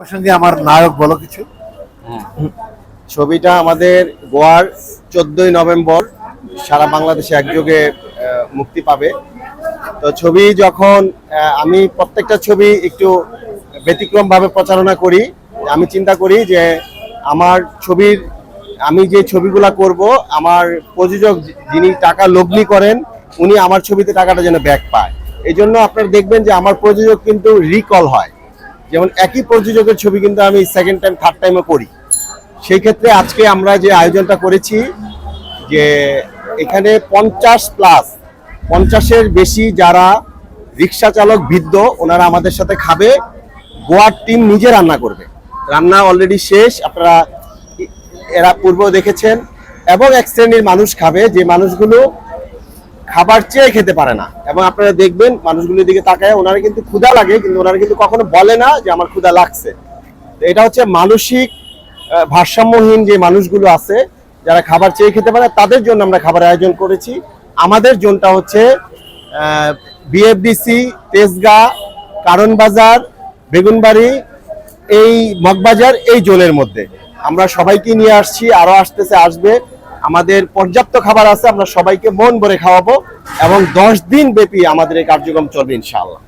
প্রসঙ্গে আমার নায়ক বলো কিছু। ছবিটা আমাদের গোয়ার চোদ্দই নভেম্বর সারা বাংলাদেশে একযোগে মুক্তি পাবে। তো ছবি যখন আমি প্রত্যেকটা ছবি একটু ব্যতিক্রম ভাবে প্রচারণা করি, আমি চিন্তা করি যে আমার ছবির, আমি যে ছবিগুলা করব, আমার প্রযোজক যিনি টাকা লগ্নি করেন, উনি আমার ছবিতে টাকাটা যেন ব্যাক পায়। এই জন্য আপনারা দেখবেন যে আমার প্রযোজক কিন্তু রিকল হয়। যেমন একই প্রযোজকের ছবি কিন্তু আমি সেকেন্ড টাইম থার্ড টাইমও করি। সেই ক্ষেত্রে আজকে আমরা যে আয়োজনটা করেছি, যে এখানে পঞ্চাশ প্লাস পঞ্চাশের বেশি যারা রিক্সা চালক, বৃদ্ধ, ওনারা আমাদের সাথে খাবে। গোয়ার টিম নিজে রান্না করবে। রান্না অলরেডি শেষ, আপনারা এরা পূর্বেও দেখেছেন। এবং এক শ্রেণির মানুষ খাবে, যে মানুষগুলো খাবার চেয়ে খেতে পারে না। এবং আপনারা দেখবেন মানুষগুলোর দিকে তাকায়, ওনারা কিন্তু ক্ষুধা লাগে, কিন্তু ওনারা কিন্তু কখনো বলে না যে আমার ক্ষুধা লাগছে। এটা হচ্ছে মানসিক ভারসাম্যহীন যে মানুষগুলো আছে, যারা খাবার চেয়ে খেতে পারে, তাদের জন্য আমরা খাবার আয়োজন করেছি। আমাদের জোনটা হচ্ছে বিএফডিসি তেজগা, কারণ বাজার, বেগুনবাড়ি, এই মগবাজার, এই জোনের মধ্যে। আমরা সবাইকে নিয়ে আসছি, আরও আসতেছে, আসবে। আমাদের পর্যাপ্ত খাবার আছে, আমরা সবাইকে মন ভরে খাওয়াবো এবং দশ দিন ব্যাপী আমাদের এই কার্যক্রম চলবে ইনশাআল্লাহ।